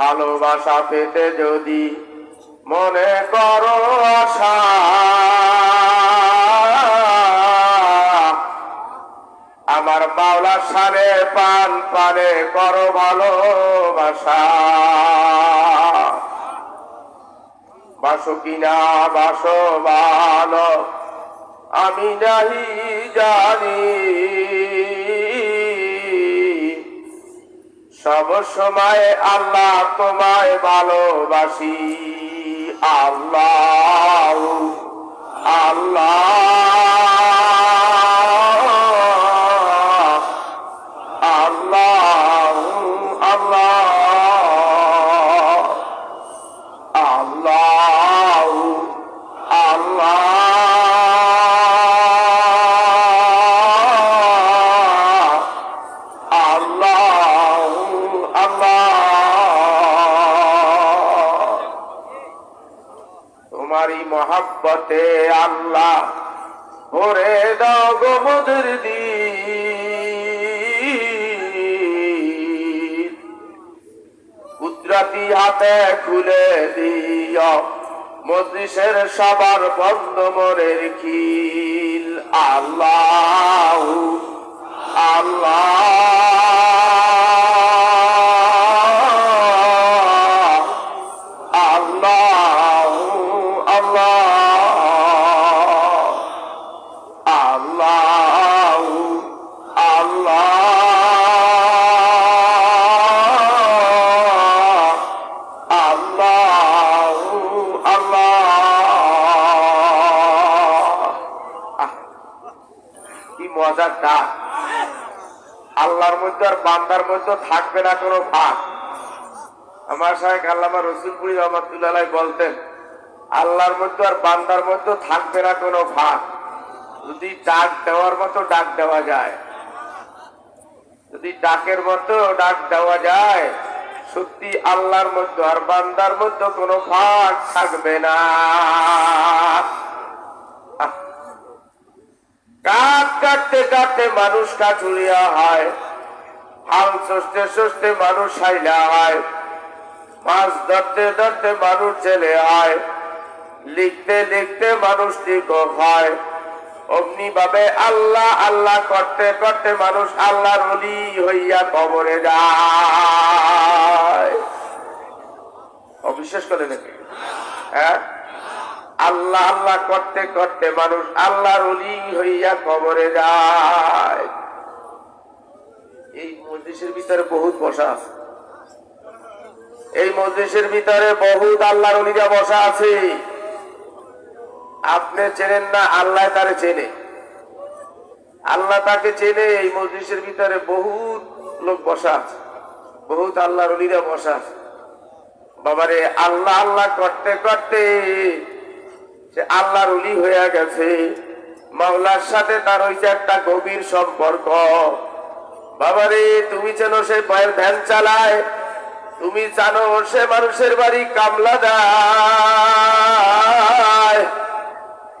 ভালোবাসা পেতে যদি মনে করো আশা। আমার মাওলা সারে পান, পানে করো ভালোবাসা। বাসো কিনা, বাসো ভালো, আমি নাহি জানি। সব সময় আল্লাহ তোমায় ভালোবাসি। আল্লাহ আল্লাহ। আল্লাহ। ভরে দাও গো মধুর দিন। কুদরাতি হাতে খুলে দিও, মজলিসের সবার বন্ধ মরের খিল। আল্লাহ আল্লাহ। আল্লাহর মধ্যে আর বান্দার মধ্যে থাকবে না কোনো ফাঁক আমার সাহেব আল্লামা রসুলপুরি রহমতুল্লাহ বলতেন, আল্লাহর মধ্যে আর বান্দার মধ্যে থাকবে না কোনো ফাঁক যদি ডাক দেওয়ার মতো ডাক দেওয়া যায়, যদি ডাকের মতো ডাক দেওয়া যায়, সত্যি আল্লাহর মধ্যে আর বান্দার মধ্যে কোনো ফাঁক থাকবে না। কাঠ কাটতে কাটতে মানুষ কাঠুরিয়া হয়। হাল সস্তে সস্তে মানুষ হাইলা হয়। মাছ ধরতে ধরতে মানুষ ছেলে হয়। লিখতে লিখতে মানুষ টিকক হয়। অমনি ভাবে আল্লাহ আল্লাহ করতে করতে মানুষ আল্লাহর অলি হইয়া কবরে যায়। অবিশ্বাস করে নাকি হ্যাঁ? আল্লাহ আল্লাহ করতে করতে মানুষ আল্লাহর অলি হইয়া কবরে যায়। এই মজলিসের ভিতরে বহুত বসা আছে। এই মজলিসের ভিতরে বহুত আল্লাহর অলিরা বসা আছে। আপনি চেনেন না, আল্লাহ তারে চেনে। আল্লাহ তাকে চেনে, এই মজলিসের ভিতরে বহুত লোক বসা আছে। বহুত আল্লাহর অলিরা বসা আছে। বাবারে, আল্লাহ আল্লাহ করতে করতে সে আল্লাহর অলি হয়ে গেছে। মাওলার সাথে তার হয়েছে একটা গভীর সম্পর্ক। বাবারে, তুমি যেন সে পায়ের ভ্যান চালায়, তুমি জানো সে মানুষের বাড়ি কামলা দেয়।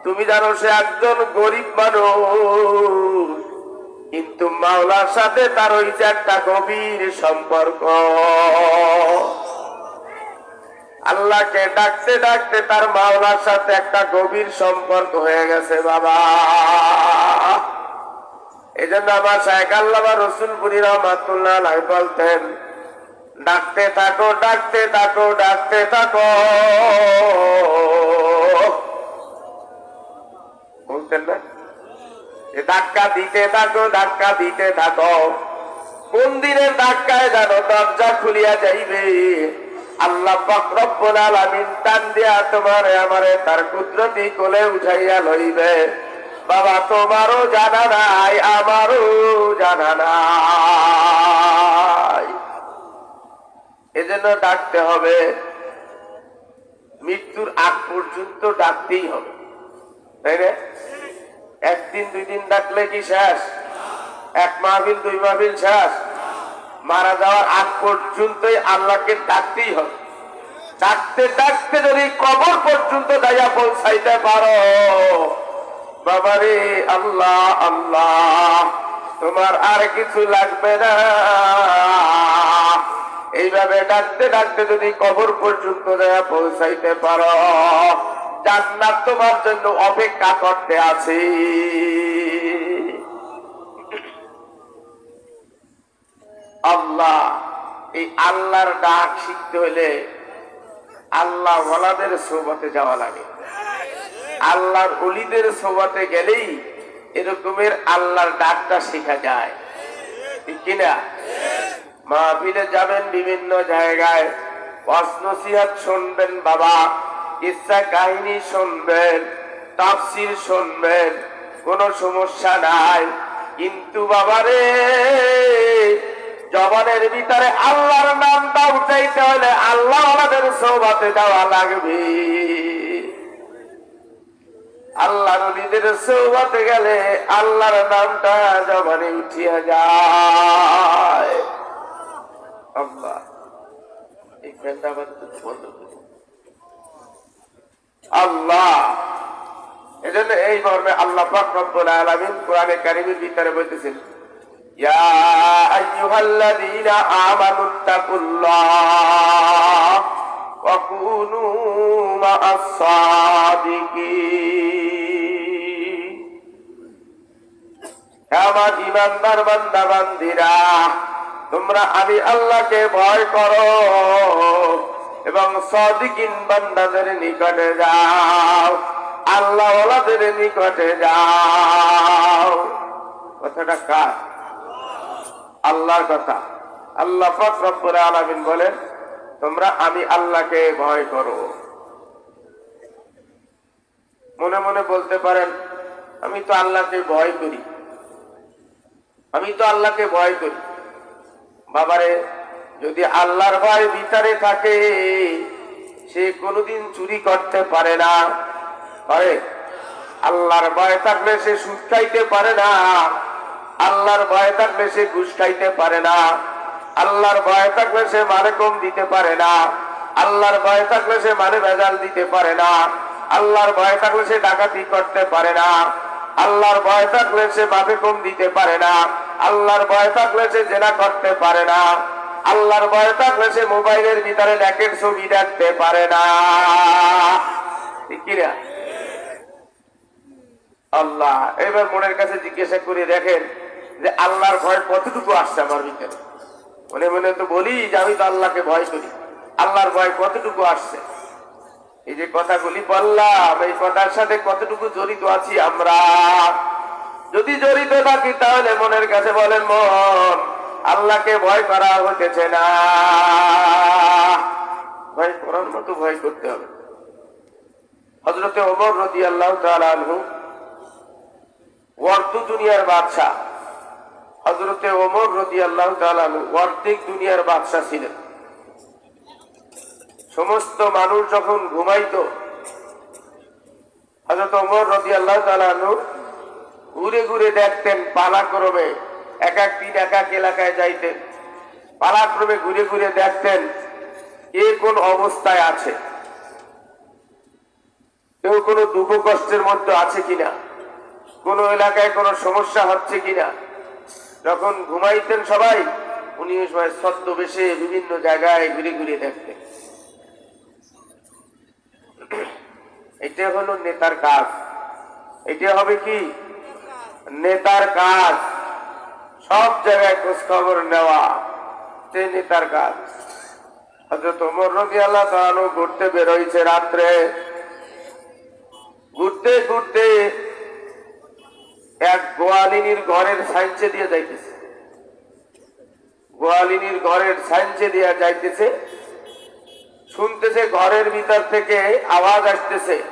তুমি জানো সে একজন গরিব মানুষ, কিন্তু মাওলার সাথে তার ওই যে একটা গভীর সম্পর্ক। আল্লাহকে ডাকতে ডাকতে তার মাওলার সাথে একটা গভীর সম্পর্ক হয়ে গেছে, বাবা। এই জন্য ডাকতে থাকো, ডাকতে ডাকতে ধাক্কা দিতে থাকো, ধাক্কা দিতে থাকো। কোন দিনের ধাক্কায় জানো দরজা খুলিয়া যাইবে? আল্লাহ পাক রব্বুল আলামিন টান দিয়া তোমারে আমারে তার কুদরতি কোলে উঠাইয়া লইবে। বাবা তোমারও জানা নাই, আমারও জানা নাই। এজন্য ডাকতে হবে। মৃত্যুর আগ পর্যন্ত ডাকতেই হবে। তাই না? একদিন দুই দিন ডাকলে কি শেষ? এক মাহবিল দুই মাহবিল শেষ? মারা যাওয়ার আগ পর্যন্তই আল্লাহকে ডাকতেই হবে। ডাকতে ডাকতে যদি কবর পর্যন্ত দায়া পৌঁছাইতে পারো বাবারে, আল্লাহ আল্লাহ, তোমার আর কিছু লাগবে না। এইভাবে ডাকতে ডাকতে যদি কবর পর্যন্ত পৌঁছাইতে পারো, জান্নাত তোমার জন্য অপেক্ষা করতে আছে। আল্লাহ, এই আল্লাহর ডাক শিখতে হলে আল্লাহ ওয়ালাদের সোবতে যাওয়া লাগে। আল্লাহর অলিদের সোবতে গেলেই এরকমের আল্লাহর ডাকটা শেখা যায়। ঠিক কিনা? মাহফিলে যাবেন বিভিন্ন জায়গায়। নসিহাত শুনবেন বাবা ইচ্ছা কাহিনী শুনবেন, তাফসির শুনবেন, কোনো সমস্যা নাই। কিন্তু বাবারে জবানের ভিতরে আল্লাহর নামটা উঠাইতে হলে আল্লাহ আমাদের সৌভাতে যাওয়া লাগবে। আল্লাহ নবীদের সৌভাতে গেলে আল্লাহর নামটা জবানে উঠিয়া যায়। আল্লাহ, এই আল্লাহ, এজন্য এই মর্মে আল্লাহ আলামিন কোরআনে কারীমের ভিতরে বলতেছেন, ইয়া আমানুত্তাকুল্লাহ আমার তোমরা আমি আল্লাহকে ভয় করো এবং সদিকিন বান্দাদের নিকটে যাও আল্লাহ ওলাদের নিকটে যাও। কথাটা কার? আল্লাহর কথা। আল্লাহ রব্বুল আলামিন বলেন তোমরা আমি আল্লাহকে ভয় করো। মনে মনে বলতে পারেন, আমি তো আল্লাহকে ভয় করি। আমি তো আল্লাহকে ভয় করি। বাবারে, যদি আল্লাহর ভয় ভিতরে থাকে, সে কোনোদিন চুরি করতে পারে না। পারে? আল্লাহর ভয় থাকলে সে সুদ খাইতে পারে না। আল্লাহর ভয় থাকলে সে ঘুষ খাইতে পারে না। আল্লাহর ভয় থাকলে সে মানে কম দিতে পারে না। আল্লাহর ভয় থাকলে সে মানে ভেজাল দিতে পারে না। আল্লাহর ভয় থাকলে সে ডাকাতি করতে পারে না। আল্লাহর ভয় থাকলে সে মাপে কম দিতে পারে না। আল্লাহর ভয় থাকলে সে জেনা করতে পারে না। আল্লাহর ভয় থাকলে সে মোবাইলের ভিতরে ল্যাকের ছবি দেখতে পারে না। কিনা আল্লাহ এবার মনের কাছে জিজ্ঞাসা করে দেখেন যে আল্লাহর ভয় কতটুকু আসছে আমার ভিতরে? মনে মনে তো বলি যে আমি তো আল্লাহকে ভয় করি। আল্লাহর ভয় কতটুকু আসছে? এই যে কথাগুলি বললাম, এই কথার সাথে কতটুকু জড়িত আছি আমরা? যদি জড়িত থাকি তাহলে মনের কাছে বলেন, মন, আল্লাহকে ভয় করা হতেছে না। ভয় করার মতো ভয় করতে হবে। হজরতে অমর রদি আল্লাহ ওয়ার্দ দুনিয়ার বাদশাহ হজরতে ওমর রদি আল্লাহ অর্ধেক দুনিয়ার বাদশাহ ছিলেন। সমস্ত মানুষ যখন ঘুমাইতো হজরত ওমর রদি আল্লাহ ঘুরে ঘুরে দেখতেন পালাক্রমে, এক এক দিন এক এক এলাকায় যাইতেন। পালাক্রমে ঘুরে ঘুরে দেখতেন কে কোন অবস্থায় আছে। কেউ কোনো দুঃখ কষ্টের মধ্যে আছে কিনা? কোন এলাকায় কোনো সমস্যা হচ্ছে কিনা? যখন ঘুমাইতেন সবাই উনি ওই সময় ছদ্মবেশে বিভিন্ন জায়গায় ঘুরে ঘুরে দেখতেন। এটা হলো নেতার কাজ। এটা হবে কি? নেতার কাজ। সব জায়গায় খোঁজ খবর নেওয়া সে নেতার কাজ। হজরত ওমর রবি আল্লাহ ঘুরতে বেরোইছে রাত্রে। ঘুরতে ঘুরতে এক গোয়ালিনীর ঘরের সাইন্সে দিয়ে যাইতেছে। গোয়ালিনীর ঘরের সাইন্সে দিয়ে যাইতেছে। শুনতেছে ঘরের ভিতর থেকে আওয়াজ আসতেছে।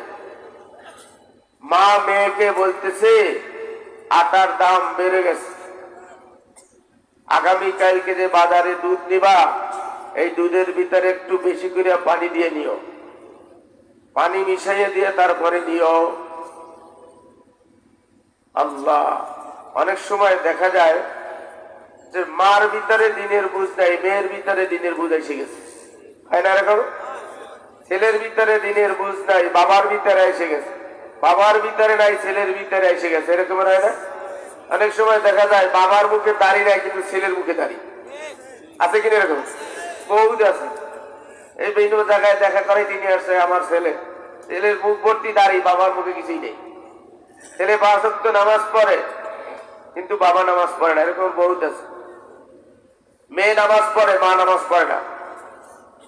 মা মেয়েকে বলতেছে, আটার দাম বেড়ে গেছে। আগামীকালকে যে বাজারে দুধ নিবা, এই দুধের ভিতরে একটু বেশি করে পানি দিয়ে নিও। পানি মিশাইয়ে দিয়ে তারপরে নিও। আল্লাহ, অনেক সময় দেখা যায় যে মার ভিতরে দিনের বুঝ নাই, মেয়ের ভিতরে দিনের বুঝ এসে গেছে। হয় না এরকম ছেলের ভিতরে দিনের বুঝ নাই, বাবার ভিতরে এসে গেছে। বাবার ভিতরে নাই, ছেলের ভিতরে এসে গেছে। এরকম হয় না? অনেক সময় দেখা যায় বাবার মুখে দাড়ি নাই, কিন্তু ছেলের মুখে দাড়ি। আছে কিনা এরকম? বহুত আছে। এই বিভিন্ন জায়গায় দেখা করে তিনি আসছে, আমার ছেলে, ছেলের মুখ ভর্তি দাঁড়ি, বাবার মুখে কিছুই নেই। ছেলে পাঁচ ওয়াক্ত নামাজ পড়ে, কিন্তু বাবা নামাজ পড়ে না, এরকম বহুত আছে। মেয়ে নামাজ পড়ে, মা নামাজ পড়ে না।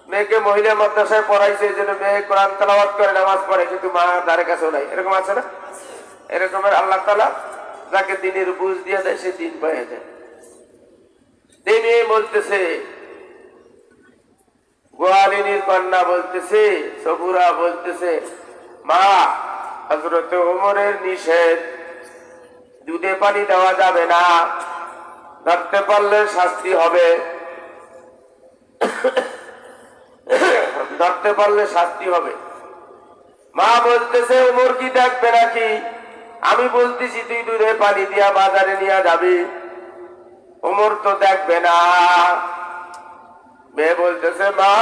মেয়েকে মহিলা মাদ্রাসায় পড়াইছে, এই জন্য মেয়ে কোরআন তালাবাদ করে, নামাজ পড়ে, কিন্তু মা ধারে কাছেও নাই। এরকম আছে না? এরকমের আল্লাহ তালা যাকে দিনের বুঝ দিয়ে দেয়, সে দিন পাইয়ে দেয় তিনি বলতেছে, গোয়ালিনীর কন্যা বলতেছে, সবুরা বলতেছে, মা হজরত ওমরের নিষেধ। দুধে পানি দেওয়া যাবে না, ধরতে পারলে শাস্তি হবে। ধরতে পারলে শাস্তি হবে। মা বলতেছে, ওমর কি দেখবে নাকি? আমি বলতেছি, তুই দুধে পানি দিয়া বাজারে নিয়ে যাবি। ওমর তো দেখবে না। মেয়ে বলতেছে, মা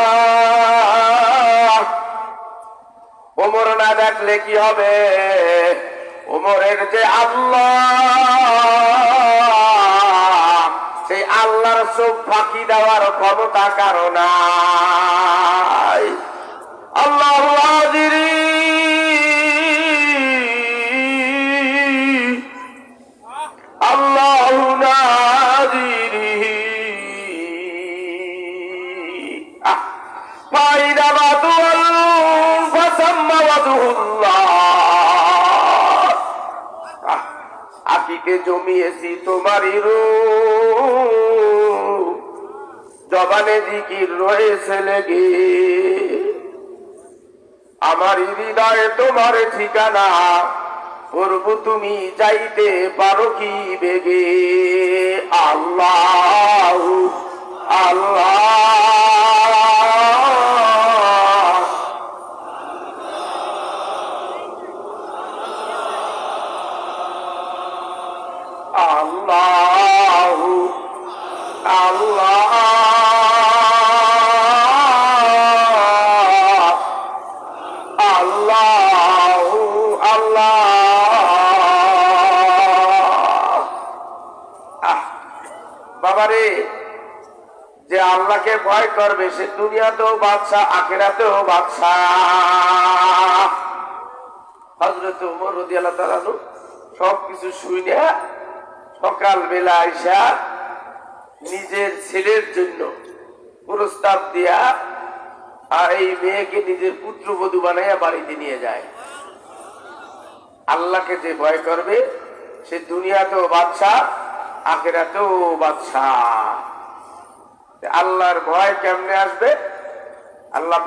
ওমর না দেখলে কি হবে? ওমরের যে আল্লাহ, সেই আল্লাহর চোখ ফাঁকি দেওয়ার ক্ষমতা কারণ আল্লাহ আকিকে জমিয়েছি তোমারই রূপ। জবানে জিকির রয়েছে লেগে। আমার হৃদয়ে তোমার ঠিকানা, প্রভু তুমি যাইতে পারো কি বেগে? আল্লাহ আল্লাহ। আল্লাহ আল্লাহ আল্লাহ বাবারে, যে আল্লাহকে ভয় করবে, সে দুনিয়াতেও বাদশাহ, আখেরাতেও বাদশাহ। হজরত উমর রদি আল্লাহ তালানু সবকিছু শুনে সকাল বেলা আইসা নিজের ছেলের জন্য প্রস্তাব দিয়া আর এই মেয়েকে নিজের পুত্রবধূ বানাইয়া বাড়িতে নিয়ে যায়। আল্লাহকে যে ভয় করবে, সে দুনিয়াতেও বাদশাহ, আখেরাতেও বাদশাহ। আল্লাহর ভয় কেমনে আসবে? আল্লাহ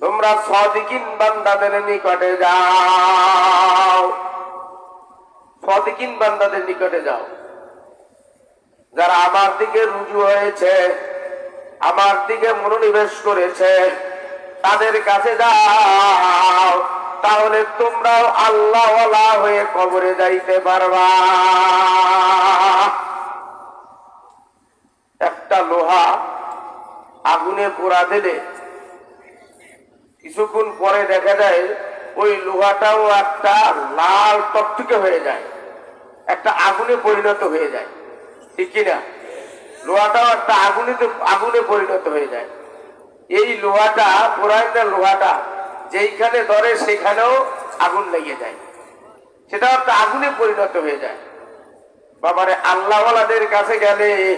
তোমরা সাদিকিন বান্দাদের নিকটে যাও। সাদিকিন বান্দাদের নিকটে যাও। যারা আমার দিকে রুজু হয়েছে, আমার দিকে মনোনিবেশ করেছে, তাদের কাছে যাও, তাহলে তোমরাও আল্লাহ হয়ে কবরে যাইতে পারবা। একটা লোহা আগুনে পোড়া দিলে, কিছুক্ষণ পরে দেখা যায়, ওই লোহাটাও একটা লাল টকটকে হয়ে যায়। একটা আগুনে পরিণত হয়ে যায়। ঠিক কিনা লোহাটাও একটা আগুনে আগুনে পরিণত হয়ে যায়। এই লোহাটা পুরাইনা লোহাটা, যেইখানে ধরে সেখানেও আগুন লেগে যায়। সেটা একটা আগুনে পরিণত হয়ে যায়। বাবারে, আল্লাহওয়ালাদের কাছে গেলে,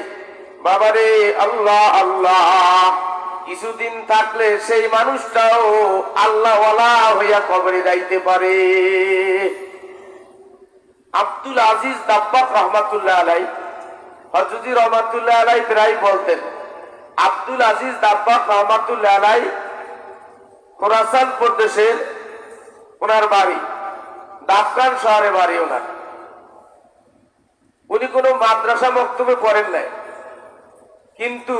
বাবারে, আল্লাহ আল্লাহ, কিছুদিন থাকলে সেই মানুষটাও আল্লাহওয়ালা হইয়া কবরে যাইতে পারে। আব্দুল আজিজ দাব্বাক রহমাতুল্লাহ আলাই হজরতি রহমাতুল্লাহ আলাই প্রায় বলতেন, আব্দুল আজিজ দাব্বাক রহমাতুল্লাহ আলাই খোরাসান প্রদেশের ওনার বাড়ি দাফকান শহরে বাড়ি ওনার। উনি কোনো মাদ্রাসা বক্তব্যে পড়েন নাই। কিন্তু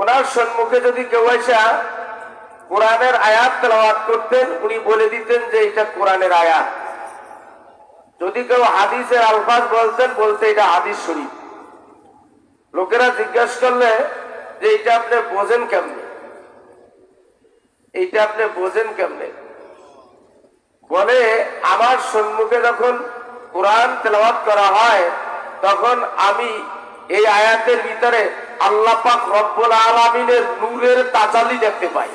ওনার সম্মুখে যদি কেউ এসা কোরআনের আয়াত তেলাওয়াত করতেন, উনি বলে দিতেন যে এটা কোরআনের আয়াত। যদি কেউ হাদিসের আলফাজ বলতেন, বলতে এটা হাদিস শরীফ। লোকেরা জিজ্ঞাসা করলে, যে এটা আপনি বোঝেন কেমনে? এইটা আপনি বোঝেন কেমনে? বলে, আমার সম্মুখে যখন কোরআন তেলাওয়াত করা হয়, তখন আমি এই আয়াতের ভিতরে আল্লাহ পাক রব্বুল আলমিনের নূরের তাজালি দেখতে পাই।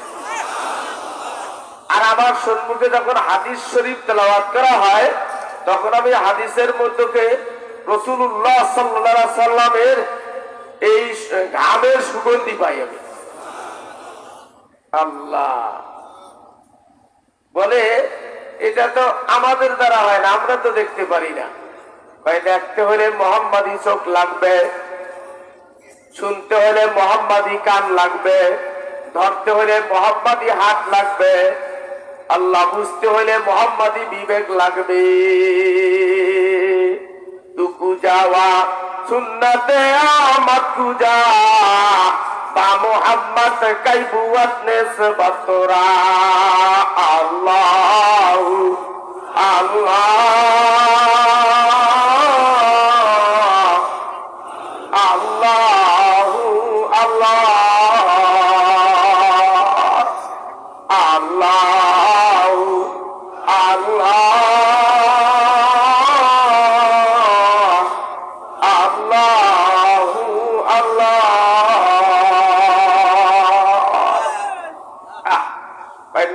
আর আমার সম্মুখে যখন হাদিস শরীফ তেলাওয়াত করা হয় তখন আমি হাদিসের মধ্যে রসুল্লাহ সাল্লাহ সাল্লামের এই ঘামের সুগন্ধি পাই আমি। আল্লাহ। বলে, এটা তো আমাদের দ্বারা হয় না, আমরা তো দেখতে পারি না। দেখতে হলে মোহাম্মদী চোখ লাগবে, শুনতে হলে মোহাম্মদী কান লাগবে, ধরতে হলে মোহাম্মদী হাত লাগবে আল্লাহ বুঝতে হলে মোহাম্মদী বিবেক লাগবে। তুকু যাওয়া, সুন্নতে আমাকু কুজা বা মোহাম্মদ কাই বুয়াত নেসবতরা আল্লাহ আল্লাহ।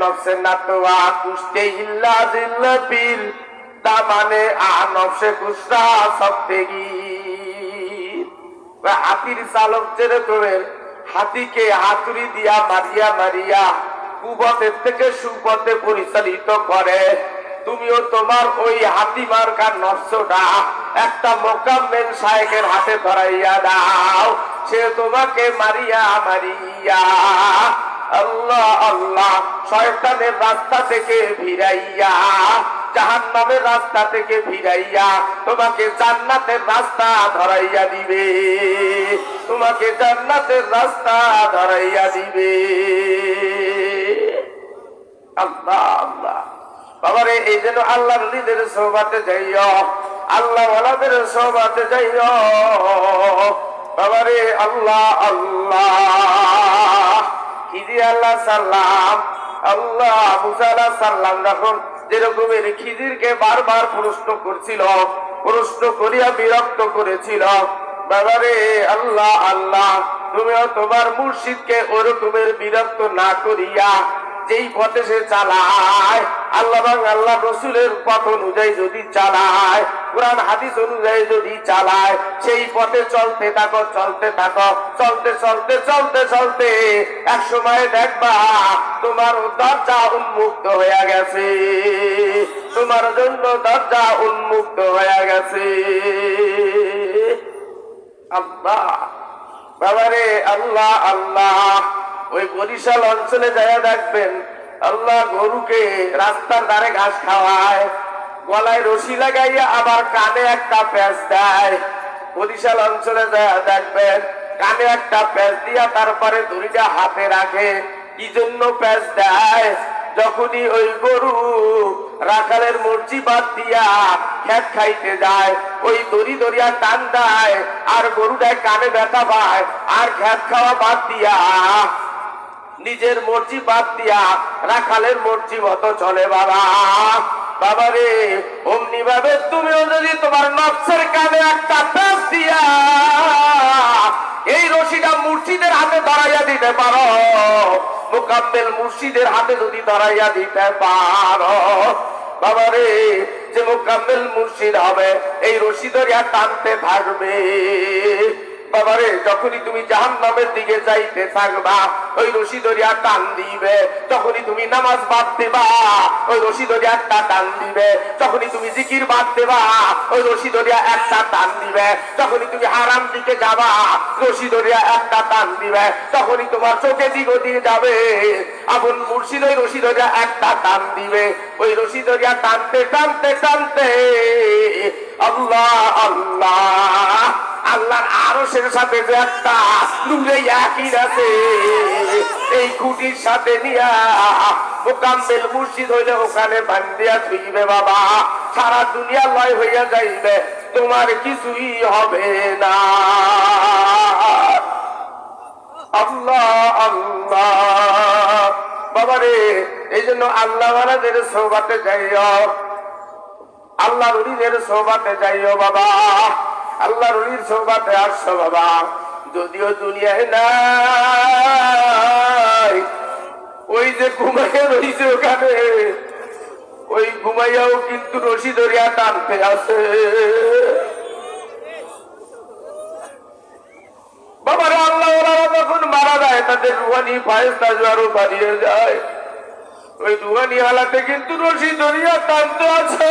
নফসে নাতোয়া কুস্তে ইল্লা জিল্লা বিল দামানে আ নফসে কুস্তা সবতেগি হাতির চালক যেরকমের হাতিকে হাতুড়ি দিয়া মারিয়া মারিয়া কুপথের থেকে সুপথে পরিচালিত করে। তুমিও তোমার ওই হাতি মার্কার নফসটা একটা মোকাম্মেল শায়েকের হাতে ধরাইয়া দাও। সে তোমাকে মারিয়া মারিয়া আল্লাহ আল্লাহ, শয়তানের রাস্তা থেকে ভিড়াইয়া জাহান নামের রাস্তা থেকে ভিড়াইয়া তোমাকে জান্নাতের রাস্তা ধরাইয়া দিবে। তোমাকে জান্নাতের রাস্তা ধরাইয়া দিবে। আল্লাহ আল্লাহ। বাবারে, এই যেন আল্লাহ নদীদের সৌবাতে যাইও, আল্লাহ ওয়ালাদের সৌবাতে যাইও। বাবারে, আল্লাহ আল্লাহ। আল্লাহ আল্লাহ সাল্লাম বারবার করছিল করিয়া বিরক্ত আল্লাহ আল্লাহ, তুমিও তোমার মুর্শিদকে ওরকমের বিরক্ত না করিয়া যেই পথে সে চালায়, আল্লাহ আল্লাহ রসুলের পথ অনুযায়ী যদি চালায়, কোরআন, হাদিস অনুযায়ী যদি চালায়, সেই পথে চলতে থাকো চলতে থাকো, চলতে চলতে চলতে চলতে। এক সময় দেখবা, তোমার দরজা উন্মুক্ত হয়ে গেছে। তোমার জন্য দরজা উন্মুক্ত হয়ে গেছে। আল্লাহ, বাবারে, আল্লাহ আল্লাহ। ওই বরিশাল অঞ্চলে যায় দেখবেন, আল্লাহ গরুকে রাস্তার ধারে ঘাস খাওয়ায়, গলায় রশি লাগাইয়া আবার কানে একটা প্যাঁচ দেয়। বরিশাল অঞ্চলে যায় দেখবেন, কানে একটা প্যাঁচ দিয়া তারপরে দড়িটা হাতে রাখে কি জন্য প্যাঁচ দেয়। যখনই ওই গরু রাখালের মর্জি বাদ দিয়া খেত খাইতে যায়, ওই দড়ি দড়িয়া টান দেয়, আর গরুটায় কানে ব্যথা পায়, আর খেত খাওয়া বাদ দিয়া নিজের মর্জি বাদ দিয়া রাখালের মর্জি মতো চলে বাবা। রে, অমনি ভাবে তুমিও যদি তোমার নফসের কানে একটা প্যাস দিয়া এই রশিটা মুর্শিদের হাতে ধরাইয়া দিতে পারো, মোকাম্মেল মুর্শিদের হাতে যদি ধরাইয়া দিতে পারো। বাবা রে, যে মোকাম্মেল মুর্শিদ হবে, এই রশি ধরিয়া টানতে থাকবে। বাবারে, যখনই তুমি জাহান নামের দিকে যাইতে থাকবা, ওই রশি দরিয়া টান দিবে। যখনই তুমি নামাজ বাদ দেবা ওই রশি দরিয়া একটা টান দিবে। যখনই তুমি জিকির বাদ দেবা ওই রশি দরিয়া একটা টান দিবে। যখনই তুমি হারাম দিকে যাবা, রশি দরিয়া একটা টান দিবে। তখনই তোমার চোখে দিকে দিয়ে যাবে, আপন মুর্শিদ ওই রশি দরিয়া একটা টান দিবে। ওই রশি দরিয়া টানতে টানতে টানতে, আল্লাহ আল্লাহ। আল্লাহর আরও সের সাথে একটা নূরে একই আছে এই খুঁটির সাথে নিয়া মোকাম্মেল মুর্শিদ হইলে ওখানে বান্দিয়া থুইবে বাবা। সারা দুনিয়া লয় হইয়া যাইবে, তোমার কিছুই হবে না। আল্লাহ আল্লাহ। বাবা রে এই জন্য আল্লাহ মারাদের সৌবাতে যাইও। আল্লাহ রুলিদের সৌবাতে যাইও বাবা। আল্লাহ রলির সোবাতে আসছো বাবা যদিও দুনিয়ায় নাই। ওই যে ঘুমাইয়া রয়েছে ওখানে, ওই ঘুমাইয়াও কিন্তু রশি ধরিয়া টানতে আছে। বাবারা আল্লাহ ওরা যখন মারা যায়, তাদের রুহানি ফায়সা আরও বাড়িয়ে যায়। ওই রুহানি কিন্তু রশি ধরিয়া টানতে আছে।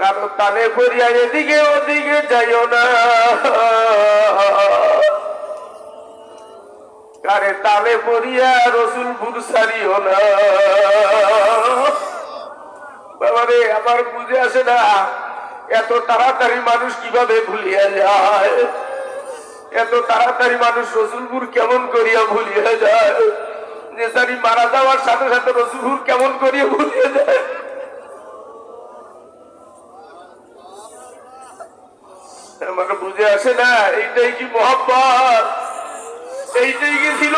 কারও তালে পড়িয়া এদিকে ওদিকে যাইও না। কারে তালে পড়িয়া রসুলপুর সারিও না। বাবারে, আমার বুঝে আসে না, এত তাড়াতাড়ি মানুষ কীভাবে ভুলিয়া যায়? এত তাড়াতাড়ি মানুষ রসুলপুর কেমন করিয়া ভুলিয়া যায়? যে সারি মারা যাওয়ার সাথে সাথে রসুলপুর কেমন করিয়া ভুলিয়া যায়? আমার বুঝে আসে না, এইটাই কি মোহাম্মত এইটাই কি ছিল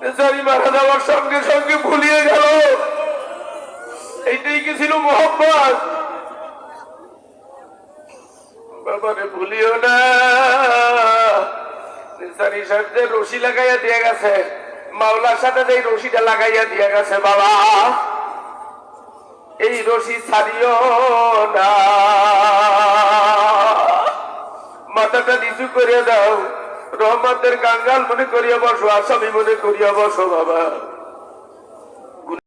বেচারি মারা যাওয়ার সঙ্গে সঙ্গে ভুলিয়ে গেল। এইটাই কি ছিল ভুলিও না। রশি লাগাইয়া দিয়ে গেছে। মাওলার সাথে যে রশিটা লাগাইয়া দিয়ে গেছে, বাবা। এই রশি ছাড়িও না। মাথাটা নিচু করে দাও। রহমতের কাঙ্গাল মনে করিয়া বসো আসামি মনে করিয়া বসো বাবা।